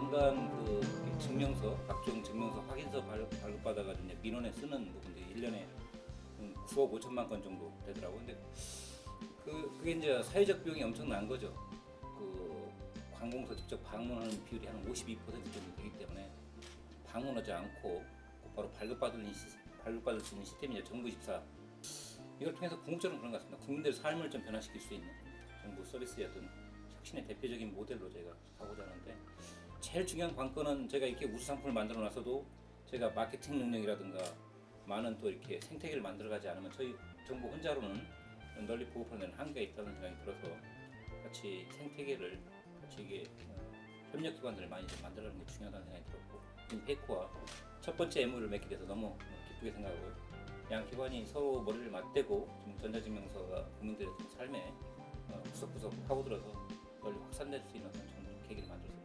민간 그 증명서, 각종 증명서 확인서 발- 발급받아가지고 민원에 쓰는 부분들이 1년에 9억 5천만 건 정도 되더라고요. 근데 그, 그게 이제 사회적 비용이 엄청난 거죠. 그 관공서 직접 방문하는 비율이 한 52% 정도 되기 때문에 방문하지 않고 곧바로 발급받을, 시- 발급받을 수 있는 시스템이 이제 정부24 이걸 통해서 궁극적으로 그런 것 같습니다. 국민들의 삶을 좀 변화시킬 수 있는 정부 서비스의 어떤 혁신의 대표적인 모델로 저희가 가고자 하는데 제일 중요한 관건은 제가 이렇게 우수 상품을 만들어 놨어도 제가 마케팅 능력이라든가 많은 또 이렇게 생태계를 만들어가지 않으면 저희 정부 혼자로는 널리 보급하는 데는 한계가 있다는 생각이 들어서 같이 생태계를 같이 이게 어, 협력 기관들을 많이 좀 만들어가는 게 중요하다는 생각이 들었고 인페코와 첫 번째 MOU를 맺게 돼서 너무 기쁘게 생각하고요. 양 기관이 서로 머리를 맞대고 좀 전자증명서가 국민들의 좀 삶에 어, 구석구석 파고들어서 널리 확산될 수 있는 좀 계기를 만들